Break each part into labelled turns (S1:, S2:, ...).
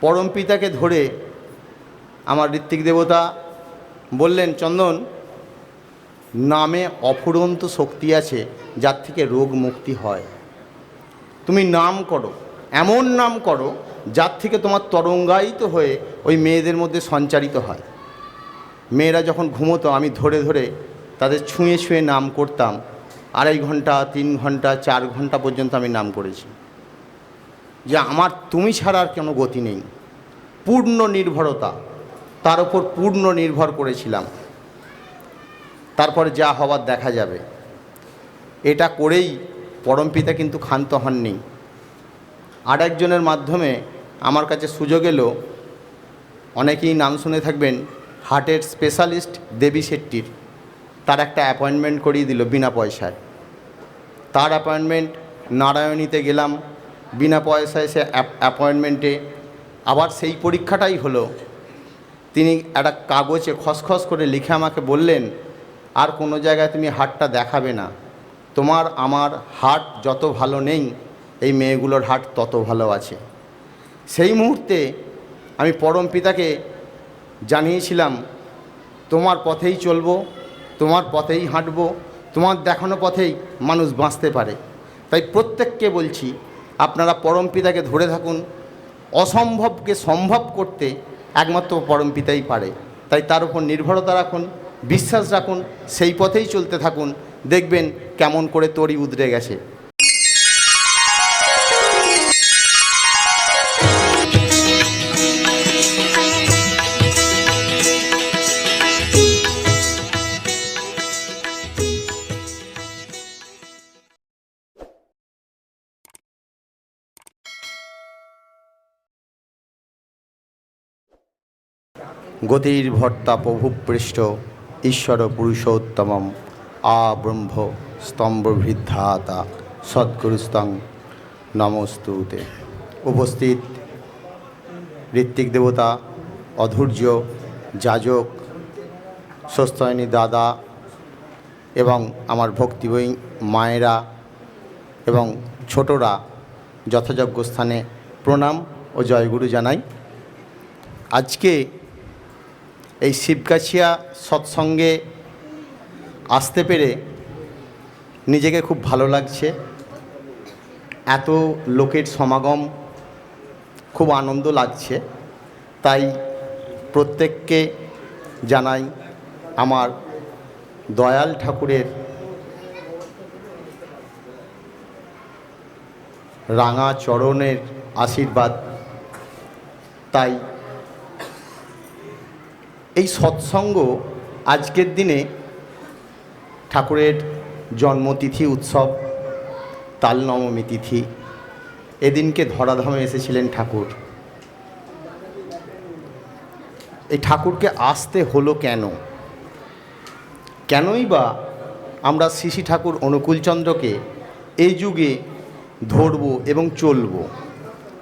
S1: পরম পিতাকে ধরে আমার ঋত্বিক দেবতা বললেন, চন্দন, নামে অফুরন্ত শক্তি আছে যার থেকে রোগ মুক্তি হয়। তুমি নাম করো, এমন নাম করো যার থেকে তোমার তরঙ্গায়িত হয়ে ওই মেয়েদের মধ্যে সঞ্চারিত হয়। মেয়েরা যখন ঘুমোতো, আমি ধরে ধরে তাদের ছুঁয়ে ছুঁয়ে নাম করতাম। আড়াই ঘণ্টা, তিন ঘণ্টা, চার ঘণ্টা পর্যন্ত আমি নাম করেছি। যে আমার তুমি ছাড়া আর কোনো গতি নেই। পূর্ণ নির্ভরতা। তার উপর পূর্ণ নির্ভর করেছিলাম। তারপরে যা হবার দেখা যাবে। এটা করেই পরমপিতা কিন্তু ক্ষান্ত হননি। আর একজনের মাধ্যমে আমার কাছে সুযোগ এলো। অনেকেই নাম শুনে থাকবেন, হার্টের স্পেশালিস্ট দেবী শেট্টির। তার একটা অ্যাপয়েন্টমেন্ট করিয়ে দিল বিনা পয়সায়। তার অ্যাপয়েন্টমেন্ট নারায়ণীতে গেলাম। বিনা পয়সায় সে অ্যাপয়েন্টমেন্টে আবার সেই পরীক্ষাটাই হলো। তিনি একটা কাগজে খসখস করে লিখে আমাকে বললেন, আর কোনো জায়গায় তুমি হাটটা দেখাবে না। তোমার, আমার হাট যত ভালো নেই, এই মেয়েগুলোর হাট তত ভালো আছে। সেই মুহূর্তে আমি পরম পিতাকে জানিয়েছিলাম, তোমার পথেই চলবো, তোমার পথেই হাঁটবো, তোমার দেখানো পথেই মানুষ বাঁচতে পারে। তাই প্রত্যেককে বলছি আপনারা পরম পিতাকে ধরে থাকুন। অসম্ভবকে সম্ভব করতে একমাত্র পরম পিতাই পারে। তাই তার উপর নির্ভরতা রাখুন, বিশ্বাস রাখুন, সেই পথেই চলতে থাকুন। দেখবেন কেমন করে তরি উদরে গেছে। গতির ভর্তা প্রভুপৃষ্ঠ ঈশ্বর পুরুষোত্তমম আব্রহ্ম ব্রহ্ম স্তম্ভবৃদ্ধাতা সদ্গুরুস্তং। নমস্তুতে উপস্থিত। ঋত্বিক দেবতা, অধৈর্য, যাজক, স্বস্তায়নী দাদা এবং আমার ভক্তিবই মায়েরা এবং ছোটরা যথাযোগ্য স্থানে প্রণাম ও জয়গুরু জানাই। আজকে এই শিবগাছিয়া সৎসঙ্গে আসতে পেরে নিজেকে খুব ভালো লাগছে। এত লোকের সমাগম খুব আনন্দ লাগছে। তাই প্রত্যেককে জানাই আমার দয়াল ঠাকুরের রাঙা চরণের আশীর্বাদ। তাই এই সৎসঙ্গ আজকের দিনে ঠাকুরের জন্মতিথি উৎসব, তালনবমী তিথি, এদিনকে ধরাধামে এসেছিলেন ঠাকুর। এই ঠাকুরকে আসতে হলো কেন? কেনই বা আমরা শ্রী ঠাকুর অনুকূলচন্দ্রকে এই যুগে ধরব এবং চলব?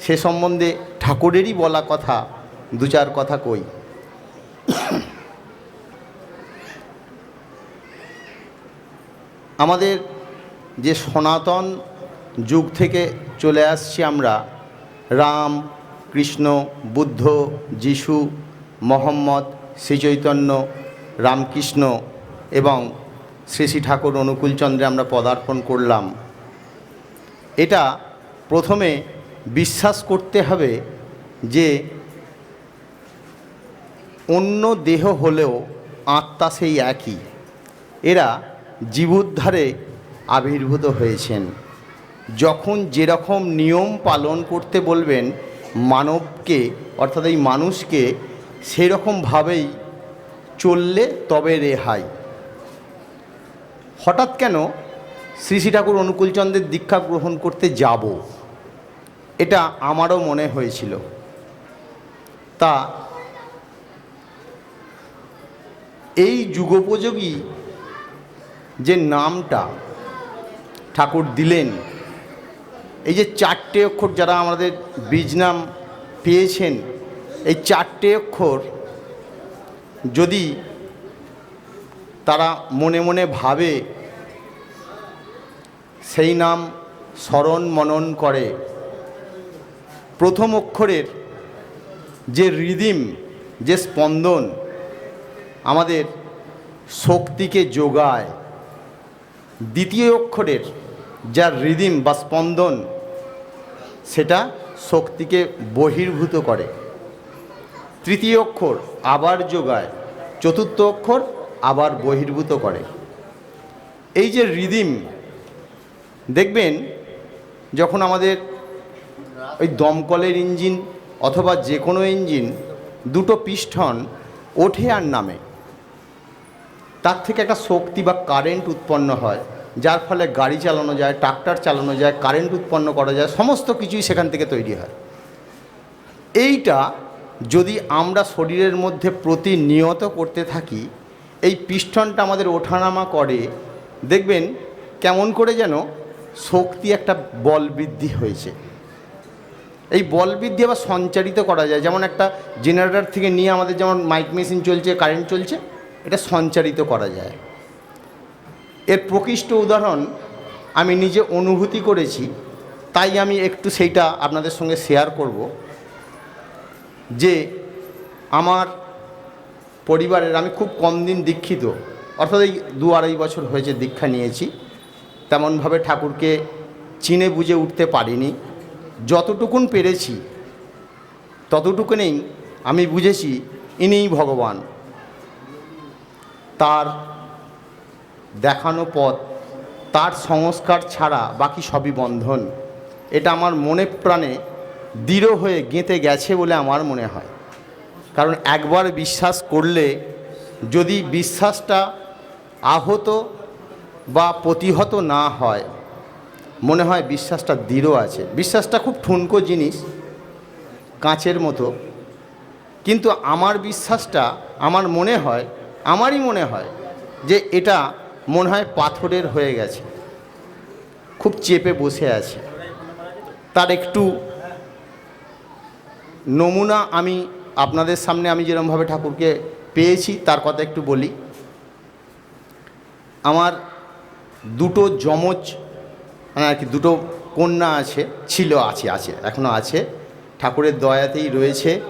S1: সে সম্বন্ধে ঠাকুরেরই বলা কথা দু চার কথা কই। আমাদের যে সনাতন যুগ থেকে চলে আসছি আমরা, রাম, কৃষ্ণ, বুদ্ধ, যিশু, মোহাম্মদ, শ্রীচৈতন্য, রামকৃষ্ণ এবং শ্রী শ্রী ঠাকুর অনুকূলচন্দ্রে আমরা পদার্পণ করলাম। এটা প্রথমে বিশ্বাস করতে হবে যে অন্য দেহ হলেও আত্মা সেই একই। এরা জীবোদ্ধারে আবির্ভূত হয়েছেন। যখন যেরকম নিয়ম পালন করতে বলবেন, মানবকে, অর্থাৎ এই মানুষকে, সেরকমভাবেই চললে তবে রেহাই। হঠাৎ কেন শ্রী শ্রী ঠাকুর অনুকূলচন্দ্রের দীক্ষা গ্রহণ করতে যাব? এটা আমারও মনে হয়েছিল। তা এই যুগোপযোগী যে নামটা ঠাকুর দিলেন, এই যে চারটে অক্ষর যারা আমাদের বীজ নাম পেয়েছেন, এই চারটে অক্ষর যদি তারা মনে মনে ভাবে, সেই নাম স্মরণ মনন করে। প্রথম অক্ষরের যে রিদিম, যে স্পন্দন আমাদের শক্তিকে যোগায়। দ্বিতীয় অক্ষরের যা রিদিম বা স্পন্দন সেটা শক্তিকে বহির্ভূত করে। তৃতীয় অক্ষর আবার যোগায়, চতুর্থ অক্ষর আবার বহির্ভূত করে। এই যে রিদিম, দেখবেন যখন আমাদের ওই দমকলের ইঞ্জিন অথবা যে কোনো ইঞ্জিন দুটো পিস্টন ওঠে আর নামে। তার থেকে একটা শক্তি বা কারেন্ট উৎপন্ন হয়, যার ফলে গাড়ি চালানো যায় ট্রাক্টর চালানো যায় কারেন্ট উৎপন্ন করা যায়, সমস্ত কিছুই সেখান থেকে তৈরি হয়। এইটা যদি আমরা শরীরের মধ্যে প্রতিনিয়ত করতে থাকি, এই পিস্টনটা আমাদের ওঠানামা করে, দেখবেন কেমন করে যেন শক্তি একটা বল বৃদ্ধি হয়েছে। এই বল বৃদ্ধি আবার সঞ্চারিত করা যায়, যেমন একটা জেনারেটর থেকে নিয়ে আমাদের যেমন মাইক মেশিন চলছে কারেন্ট চলছে এটা সঞ্চারিত করা যায়। এর প্রকৃষ্ট উদাহরণ আমি নিজে অনুভূতি করেছি, তাই আমি একটু সেইটা আপনাদের সঙ্গে শেয়ার করব যে আমার পরিবারের, আমি খুব কম দিন দীক্ষিত, অর্থাৎ এই দু আড়াই বছর হয়েছে দীক্ষা নিয়েছি, তেমনভাবে ঠাকুরকে চিনে বুঝে উঠতে পারিনি, যতটুকুন পেরেছি, ততটুকুনেই আমি বুঝেছি ইনিই ভগবান। তার দেখানো পথ, তার সংস্কার ছাড়া বাকি সবই বন্ধন। এটা আমার মনে প্রাণে দৃঢ় হয়ে গেঁথে গেছে বলে আমার মনে হয়। কারণ একবার বিশ্বাস করলে, যদি বিশ্বাসটা আহত বা প্রতিহত না হয়, মনে হয় বিশ্বাসটা দৃঢ় আছে। বিশ্বাসটা খুব ঠুনকো জিনিস, কাঁচের মতো। কিন্তু আমার বিশ্বাসটা, আমার মনে হয় আমারই মনে হয় যে এটা মনে হয় পাথরের হয়ে গেছে। খুব চেপে বসে আছে। তার একটু নমুনা আমি আপনাদের সামনে আমি যেরমভাবে ঠাকুরকে পেয়েছি, তার কথা একটু বলি। আমার দুটো যমজ মানে আর কি দুটো কন্যা আছে, ছিল, আছে আছে এখনও আছে। ঠাকুরের দয়াতেই রয়েছে।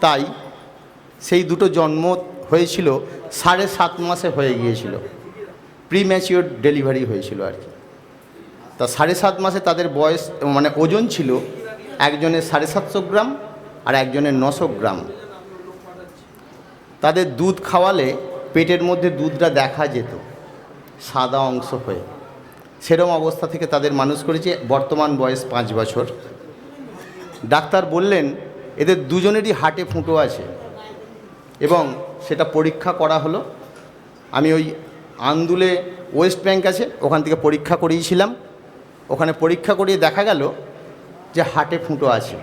S1: তাই সেই দুটো জন্ম হয়েছিল, সাড়ে সাত মাসে হয়ে গিয়েছিল। প্রি ম্যাচিওর ডেলিভারি হয়েছিল আর কি। তা সাড়ে সাত মাসে তাদের বয়স মানে ওজন ছিল একজনের সাড়ে সাতশো গ্রাম আর একজনের নশো গ্রাম। তাদের দুধ খাওয়ালে পেটের মধ্যে দুধটা দেখা যেত, সাদা অংশ হয়ে। সেরম অবস্থা থেকে তাদের মানুষ করেছে, বর্তমান বয়স পাঁচ বছর। ডাক্তার বললেন, এদের দুজনেরই হাটে ফুটো আছে এবং সেটা পরীক্ষা করা হলো। আমি ওই আন্দুলে ওয়েস্ট ব্যাঙ্ক আছে, ওখান থেকে পরীক্ষা করিয়েছিলাম। ওখানে পরীক্ষা করিয়ে দেখা গেল যে হাটে ফুটো আছে।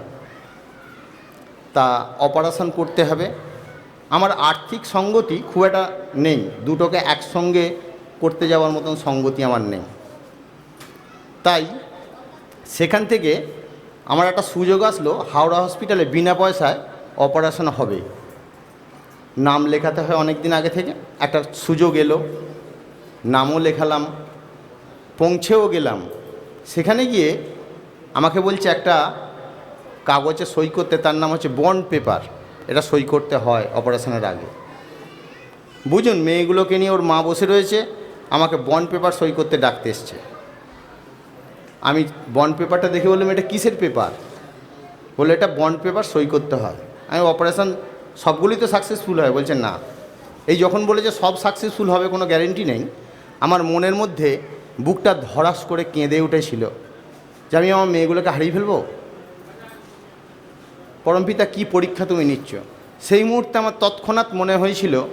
S1: তা অপারেশন করতে হবে। আমার আর্থিক সঙ্গতি খুব একটা নেই, দুটোকে একসঙ্গে করতে যাওয়ার মতন সঙ্গতি আমার নেই। তাই সেখান থেকে আমার একটা সুযোগ আসলো, হাওড়া হসপিটালে বিনা পয়সায় অপারেশন হবে। নাম লেখাতে হয় অনেক দিন আগে থেকে। একটা সুযোগ এলো। নামও লেখালাম। পৌঁছেও গেলাম। সেখানে গিয়ে আমাকে বলছে একটা কাগজে সই করতে, তার নাম হচ্ছে বন্ড পেপার। এটা সই করতে হয় অপারেশনের আগে। বুঝুন, মেয়েগুলোকে নিয়ে ওর মা বসে রয়েছে, আমাকে বন্ড পেপার সই করতে ডাকতে এসছে। আমি বন্ড পেপারটা দেখে বললাম, এটা কিসের পেপার? বলল এটা বন্ড পেপার সই করতে হয়। আমি অপারেশন সবগুলোই তো সাকসেসফুল হয় বলছে না। এই যখন বলে যে সব সাকসেসফুল হবে, কোনো গ্যারেন্টি নেই, আমার মনের মধ্যে বুকটা ধরাস করে কেঁদে উঠেছিল যে আমি আমার মেয়েগুলোকে হারিয়ে ফেলব? পরমপিতা, কি পরীক্ষা তুমি নিচ্ছ? সেই মুহূর্তে আমার তৎক্ষণাৎ মনে হয়েছিল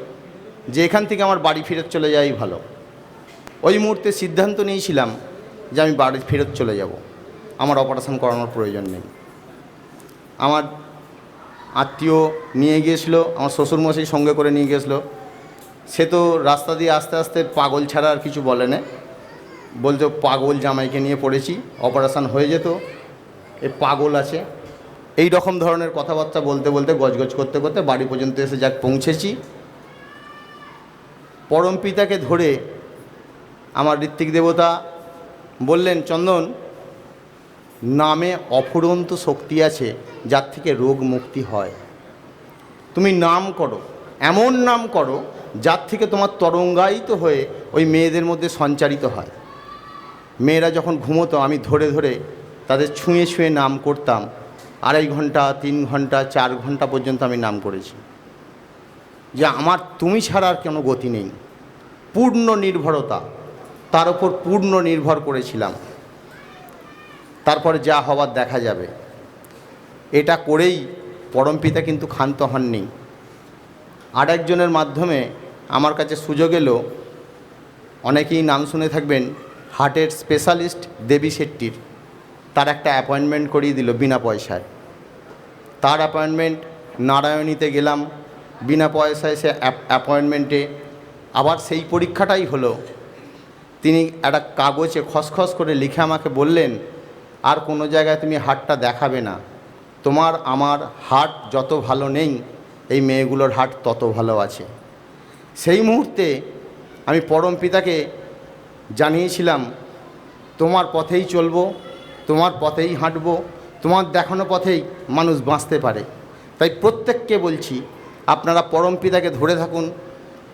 S1: যে এখান থেকে আমার বাড়ি ফেরত চলে যাওয়াই ভালো। ওই মুহূর্তে সিদ্ধান্ত নিয়েছিলাম যে আমি বাড়ি ফেরত চলে যাব। আমার অপারেশন করানোর প্রয়োজন নেই। আমার আত্মীয় নিয়ে গিয়েছিল, আমার শ্বশুরমশাই সঙ্গে করে নিয়ে গিয়েছিল। সে তো রাস্তা দিয়ে আস্তে আস্তে পাগল ছাড়া আর কিছু বলে না। বলতো পাগল জামাইকে নিয়ে পড়েছি, অপারেশন হয়ে যেত, এ পাগল আছে। এই রকম ধরনের কথাবার্তা বলতে বলতে, গজগজ করতে করতে বাড়ি পর্যন্ত এসে যাক পৌঁছেছি। পরম পিতাকে ধরে আমার ঋত্বিক দেবতা বললেন, চন্দন নামে অফুরন্ত শক্তি আছে, যার থেকে রোগ মুক্তি হয়। তুমি নাম করো, এমন নাম করো, যার থেকে তোমার তরঙ্গায়িত হয়ে ওই মেয়েদের মধ্যে সঞ্চারিত হয়। মেয়েরা যখন ঘুমোতো, আমি ধরে ধরে তাদের ছুঁয়ে ছুঁয়ে নাম করতাম। আড়াই ঘণ্টা, তিন ঘণ্টা, চার ঘণ্টা পর্যন্ত আমি নাম করেছি। যে আমার তুমি ছাড়া আর কোনো গতি নেই। পূর্ণ নির্ভরতা, তার উপর পূর্ণ নির্ভর করেছিলাম। তারপরে যা হওয়ার দেখা যাবে। এটা করেই পরমপিতা কিন্তু ক্ষান্ত হননি। আর একজনের মাধ্যমে আমার কাছে সুযোগ এলো। অনেকেই নাম শুনে থাকবেন, হার্টের স্পেশালিস্ট দেবী শেট্টির। তার একটা অ্যাপয়েন্টমেন্ট করিয়ে দিল বিনা পয়সায়। তার অ্যাপয়েন্টমেন্ট নারায়ণীতে গেলাম। বিনা পয়সায় সে অ্যাপয়েন্টমেন্টে। আবার সেই পরীক্ষাটাই হলো। তিনি একটা কাগজে খসখস করে লিখে আমাকে বললেন আর কোনো জায়গায় তুমি হাটটা দেখাবে না। তোমার, আমার হাট যত ভালো নেই, এই মেয়েগুলোর হাট তত ভালো আছে। সেই মুহূর্তে আমি পরম পিতাকে জানিয়েছিলাম, তোমার পথেই চলবো, তোমার পথেই হাঁটবো, তোমার দেখানো পথেই মানুষ বাঁচতে পারে। তাই প্রত্যেককে বলছি, আপনারা পরম পিতাকে ধরে থাকুন।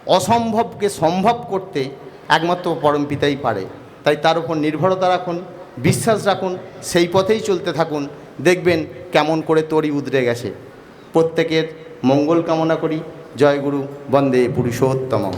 S1: অসম্ভবকে সম্ভব করতে একমাত্র পরম পিতাই পারে। তাই তার উপর নির্ভরতা রাখুন। বিশ্বাস রাখুন, সেই পথেই চলতে থাকুন, দেখবেন কেমন করে তরি উদরে গেছে। প্রত্যেকের মঙ্গল কামনা করি। জয় গুরু, বন্দে পুরুষোত্তম